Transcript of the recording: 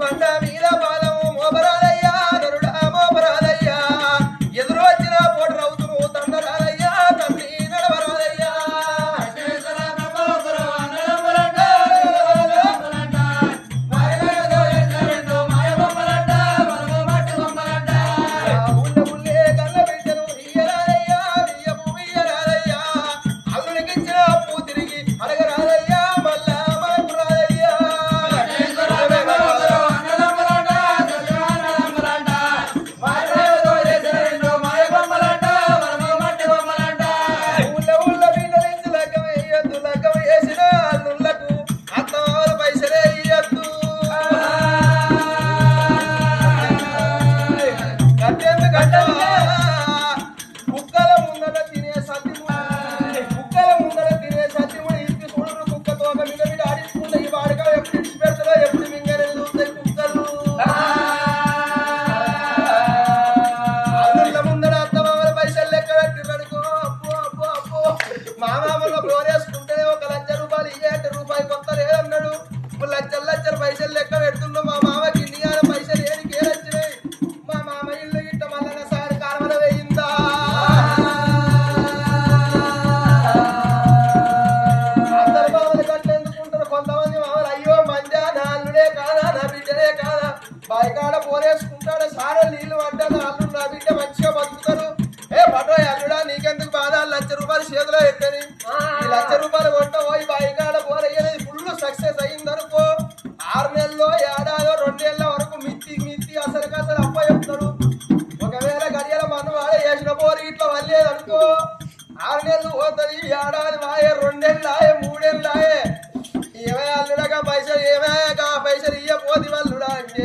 My mandami. బయకాడ పోరేసుకుంటాడు సారే నీళ్ళు పడ్డాను అల్లు నా బిడ్డ మంచిగా బతుకుతారు. ఏ పటో అల్లుడా నీకెందుకు బాధ? లక్ష రూపాయలు చేతిలో ఎత్తని. ఈ లక్ష రూపాయలు కొట్ట పోయి బయకాడ పోరయ్యేది ఫుల్ సక్సెస్ అయిందనుకో ఆరు నెలల్లో ఏడాదో రెండేళ్ళ వరకు మిత్తి మిత్తి అసలు అసలు అప్ప చెప్తాడు ఒకవేళ గడియల మనం వాడే చేసిన పోరు ఇట్లా వల్లేదు అనుకో ఆరు నెలలు పోతుంది ఏడాది వాయే రెండేళ్ళు ఆయే మూడేళ్ళు ఆయే ఏమే అల్లుడగా పైసలు ఏమే పైసలు ఇయ్య పోతి వాళ్ళుడా అంటే.